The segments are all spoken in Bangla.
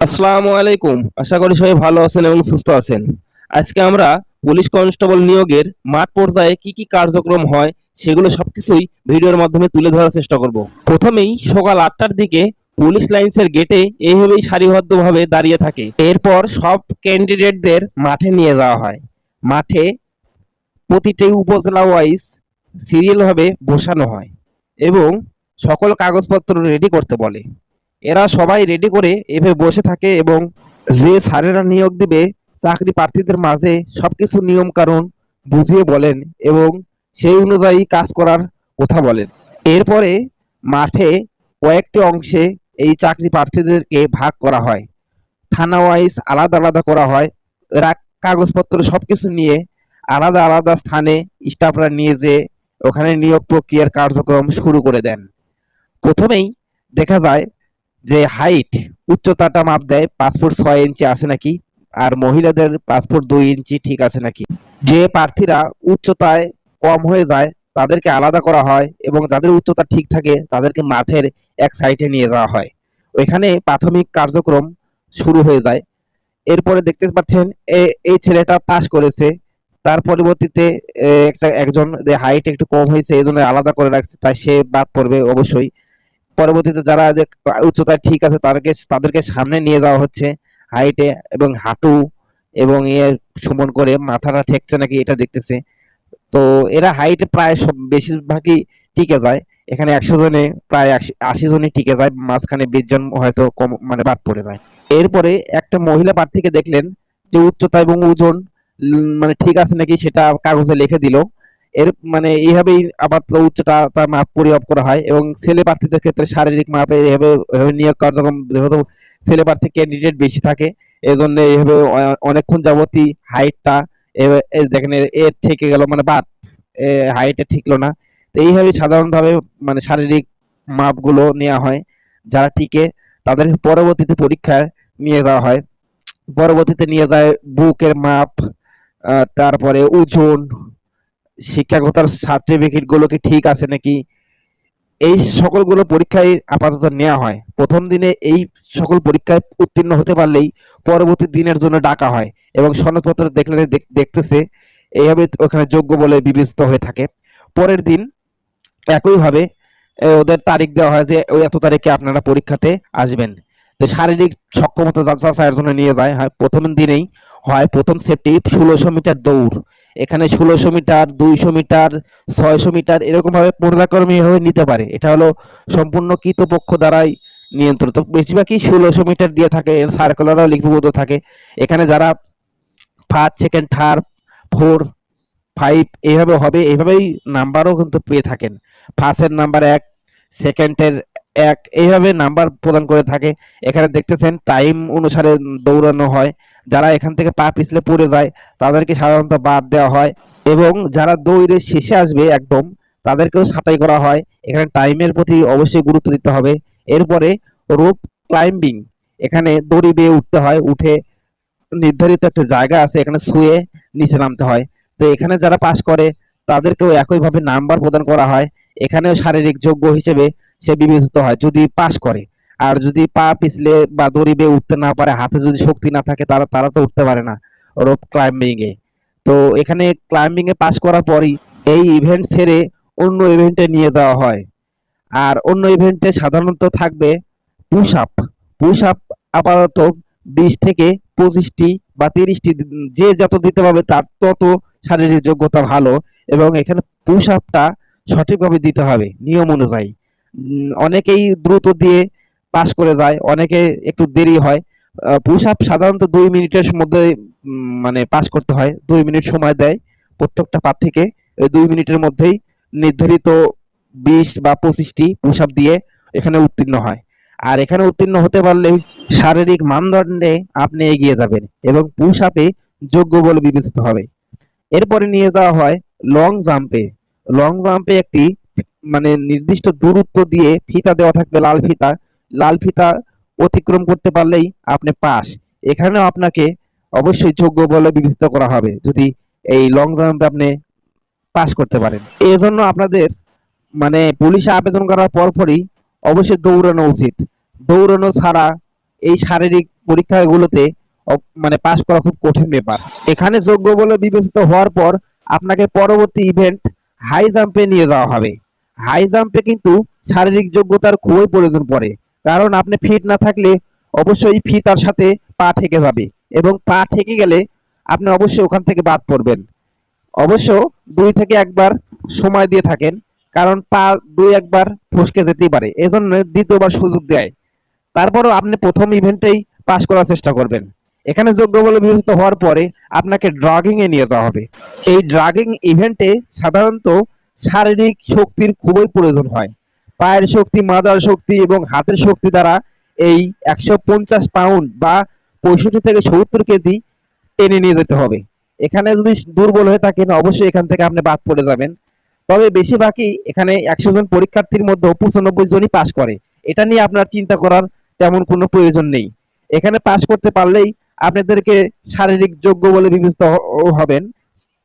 আসসালামু আলাইকুম। আশা করি সবাই ভালো আছেন এবং সুস্থ আছেন। আজকে আমরা পুলিশ কনস্টেবল নিয়োগের মাঠ পর্যায়ে কি কি কার্যক্রম হয় সেগুলো সবকিছুই ভিডিওর মাধ্যমে তুলে ধরার চেষ্টা করব। প্রথমেই সকাল আটটার দিকে পুলিশ লাইন্সের গেটে এইভাবেই সারিবদ্ধভাবে দাঁড়িয়ে থাকে। এরপর সব ক্যান্ডিডেটদের মাঠে নিয়ে যাওয়া হয়। মাঠে প্রতিটি উপজেলা ওয়াইজ সিরিয়ালভাবে বসানো হয় এবং সকল কাগজপত্র রেডি করতে বলে। এরা সবাই রেডি করে এভাবে বসে থাকে এবং যে স্যারেরা নিয়োগ দিবে, চাকরি প্রার্থীদের মাঝে সবকিছু নিয়ম কানুন বুঝিয়ে বলেন এবং সেই অনুযায়ী কাজ করার কথা বলেন। এরপরে মাঠে কয়েকটি অংশে এই চাকরি প্রার্থীদেরকে ভাগ করা হয়। থানা ওয়াইজ আলাদা আলাদা করা হয়। এরা কাগজপত্র সব কিছু নিয়ে আলাদা আলাদা স্থানে স্টাফরা নিয়ে যে ওখানে নিয়োগ প্রক্রিয়ার কার্যক্রম শুরু করে দেন। প্রথমেই দেখা যায় যে হাইট উচ্চতাটা মাপ দেয় পাসপোর্ট ছয় ইঞ্চি আছে নাকি? আর মহিলাদের পাসপোর্ট দুই ইঞ্চি ঠিক আছে নাকি? যে প্রার্থীরা উচ্চতায় কম হয়ে যায়, তাদেরকে আলাদা করা হয় এবং যাদের উচ্চতা ঠিক থাকে, তাদেরকে মাঠের এক সাইডে নিয়ে যাওয়া হয়। ওইখানে প্রাথমিক কার্যক্রম শুরু হয়ে যায়। এরপরে দেখতে পাচ্ছেন এই ছেলেটা পাস করেছে। তার পরবর্তীতে একটা, একজন হাইট একটু কম হয়েছে, এই জন্য আলাদা করে রাখছে, তাই সে বাদ পড়বে অবশ্যই। পরবর্তীতে যারা যে উচ্চতায় ঠিক আছে, তাদেরকে তাদেরকে সামনে নিয়ে যাওয়া হচ্ছে হাইটে এবং হাঁটু এবং ইয়ে সমান করে মাথাটা ঠেকছে নাকি এটা দেখতেছে। তো এরা হাইটে প্রায় সব বেশিরভাগই টিকে যায়। এখানে একশো জনে, প্রায় আশি জনই টিকে যায়, মাঝখানে বিশ জন হয়তো কম মানে বাদ পড়ে যায়। এরপরে একটা মহিলা প্রার্থীকে দেখলেন যে উচ্চতা এবং ওজন মানে ঠিক আছে নাকি সেটা কাগজে লিখে দিল। এর মানে এইভাবেই আবার তো উচ্চতা তার মাপ পরিমাপ করা হয় এবং ছেলে প্রার্থীদের ক্ষেত্রে শারীরিক মাপে এভাবে নিয়োগ কার্যক্রম যেহেতু ছেলে প্রার্থী ক্যান্ডিডেট বেশি থাকে এই জন্য এইভাবে অনেকক্ষণ যাবতই হাইটটা দেখেন এর থেকে গেল মানে বাদ হাইটে ঠিকলো না। তো এইভাবে সাধারণভাবে মানে শারীরিক মাপগুলো নেওয়া হয়। যারা টিকে, তাদের পরবর্তীতে পরীক্ষায় নিয়ে যাওয়া হয়। পরবর্তীতে নিয়ে যায় বুকের মাপ তারপরে ওজন শিক্ষাগতার সার্টিফিকেটগুলো কি ঠিক আছে নাকি? এই সকলগুলো পরীক্ষায় আপাতত নেওয়া হয়। প্রথম দিনে এই সকল পরীক্ষায় উত্তীর্ণ হতে পারলেই পরবর্তী দিনের জন্য ডাকা হয় এবং সনদপত্র দেখলে দেখতেছে। এইভাবে ওখানে যোগ্য বলে বিবেচিত হয়ে থাকে। পরের দিন একইভাবে ওদের তারিখ দেওয়া হয় যে, ওই এত তারিখে আপনারা পরীক্ষাতে আসবেন। শারীরিক সক্ষমতা যাচাইয়ের জন্য নিয়ে যায়, হয় প্রথম দিনেই হয়, প্রথম সেটটি ষোলোশো মিটার দৌড়। এখানে ষোলোশো মিটার, দুইশো মিটার, ছয়শো মিটার এরকম ভাবে পর্যায়ক্রমে হয়ে নিতে পারে। এটা হলো সম্পূর্ণ কৃতপক্ষ দ্বারাই নিয়ন্ত্রিত। বেশিরভাগই ষোলোশো মিটার দিয়ে থাকে, এর সার্কুলারও লিপিবদ্ধ থাকে। এখানে যারা first second third four five এইভাবে হবে এইভাবেই নাম্বারও কিন্তু পেয়ে থাকেন। ফার্স্টের নাম্বার এক সেকেন্ডের এক, এইভাবে নাম্বার প্রদান করে থাকে। এখানে দেখতেছেন টাইম অনুসারে দৌড়ানো হয়। যারা এখান থেকে পা পিছলে পড়ে যায়, তাদেরকে সাধারণত বাদ দেওয়া হয় এবং যারা দৌড়ে শেষে আসবে একদম, তাদেরকেও ছাঁটাই করা হয়। এখানে টাইমের প্রতি অবশ্যই গুরুত্ব দিতে হবে। এরপরে রোপ ক্লাইম্বিং এখানে দড়ি বেয়ে উঠতে হয়, উঠে নির্ধারিত একটা জায়গা আছে, এখানে শুয়ে নিচে নামতে হয়। তো এখানে যারা পাস করে, তাদেরকেও একইভাবে নাম্বার প্রদান করা হয়। এখানেও শারীরিক যোগ্য হিসেবে সে বিবেচিত হয় যদি পাস করে। আর যদি পা পিছলে বা দড়ি বেয়ে উঠতে না পারে, হাতে যদি শক্তি না থাকে, তারা তারা তো উঠতে পারে না রোপ ক্লাইম্বিং এ তো এখানে ক্লাইম্বিং এ পাস করার পরই এই ইভেন্ট ছেড়ে অন্য ইভেন্টে নিয়ে যাওয়া হয়। আর অন্য ইভেন্টে সাধারণত থাকবে পুশ আপ পুশ আপ আপাতত বিশ থেকে পঁচিশটি বা তিরিশটি যে যত দিতে পারবে তার তত শারীরিক যোগ্যতা ভালো এবং এখানে পুশ আপটা সঠিকভাবে দিতে হবে নিয়ম অনুযায়ী। অনেকেই দ্রুত দিয়ে পাস করে যায়, অনেকে একটু দেরি হয়। পুশ আপ সাধারণত দুই মিনিটের মধ্যে মানে পাস করতে হয়। দুই মিনিট সময় দেয় প্রত্যেকটা প্রার্থীকে ওই দুই মিনিটের মধ্যেই নির্ধারিত বিশ বা পঁচিশটি পুশ আপ দিয়ে এখানে উত্তীর্ণ হয়। আর এখানে উত্তীর্ণ হতে পারলে শারীরিক মানদণ্ডে আপনি এগিয়ে যাবেন এবং পুশ আপে যোগ্য বলে বিবেচিত হবে। এরপরে নিয়ে যাওয়া হয় লং জাম্পে। লং জাম্পে একটি মানে নির্দিষ্ট দূরত্ব দিয়ে ফিতা দেওয়া থাকবে লাল ফিতা। লাল ফিতা অতিক্রম করতে পারলেই আপনি পাস। এখানেও আপনাকে অবশ্যই যোগ্য বলে বিবেচিত করা হবে যদি এই লং জাম্পে আপনি পাস করতে পারেন। এজন্য আপনাদের মানে পুলিশে আবেদন করার পরপরই অবশ্যই দৌড়ানো উচিত। দৌড়ানো ছাড়া এই শারীরিক পরীক্ষাগুলোতে মানে পাশ করা খুব কঠিন ব্যাপার। এখানে যোগ্য বলে বিবেচিত হওয়ার পর আপনাকে পরবর্তী ইভেন্ট হাই জাম্পে নিয়ে যাওয়া হবে। হাই জাম্পে কিন্তু শারীরিক যোগ্যতার খুবই প্রয়োজন পড়ে। কারণ আপনি ফিট না থাকলে অবশ্যই ফি তার সাথে পা ঠেকে যাবে এবং পা ঠেকে গেলে আপনি অবশ্যই ওখান থেকে বাদ পড়বেন। অবশ্য দুই থেকে একবার সময় দিয়ে থাকেন, কারণ পা দুই একবার ফসকে যেতেই পারে, এজন্য দ্বিতীয়বার সুযোগ দেয়। তারপরও আপনি প্রথম ইভেন্টেই পাশ করার চেষ্টা করবেন। এখানে যোগ্য বলে বিবেচিত হওয়ার পরে আপনাকে ড্রাগিং এ নিয়ে যাওয়া হবে। এই ড্রাগিং ইভেন্টে সাধারণত শারীরিক শক্তির খুবই প্রয়োজন হয়। পায়ের শক্তি, মাদার শক্তি এবং হাতের শক্তি দ্বারা এই একশো পঞ্চাশ পাউন্ড বা পঁয়ষট্টি থেকে সত্তর কেজি টেনে নিয়ে যেতে হবে। এখানে যদি দুর্বল হয়ে থাকেন, অবশ্যই এখান থেকে আপনি বাদ পড়ে যাবেন। তবে বেশিরভাগই এখানে একশো জন পরীক্ষার্থীর মধ্যে পঁচানব্বই জনই পাশ করে। এটা নিয়ে আপনার চিন্তা করার তেমন কোনো প্রয়োজন নেই। এখানে পাশ করতে পারলেই আপনাদেরকে শারীরিক যোগ্য বলে বিবেচিত হবেন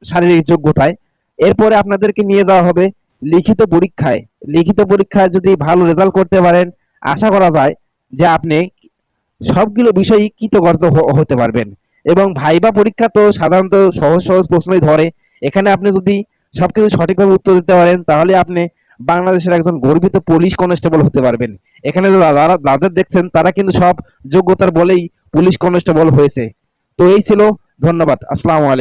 শারীরিক যোগ্যতায়। এরপরে আপনাদেরকে নিয়ে যাওয়া হবে লিখিত পরীক্ষায়। লিখিত পরীক্ষায় যদি ভালো রেজাল্ট করতে পারেন, আশা করা যায় যে আপনি সবগুলো বিষয়ই কৃতকার্য হতে পারবেন। এবং ভাইবা পরীক্ষা তো সাধারণত সহজ সহজ প্রশ্নই ধরে। এখানে আপনি যদি সবকিছু সঠিকভাবে উত্তর দিতে পারেন, তাহলে আপনি বাংলাদেশের একজন গর্বিত পুলিশ কনস্টেবল হতে পারবেন। এখানে যারা, যাদের দেখছেন, তারা কিন্তু সব যোগ্যতার বলেই পুলিশ কনস্টেবল হয়েছে। তো এই ছিল, ধন্যবাদ। আসসালামু আলাইকুম।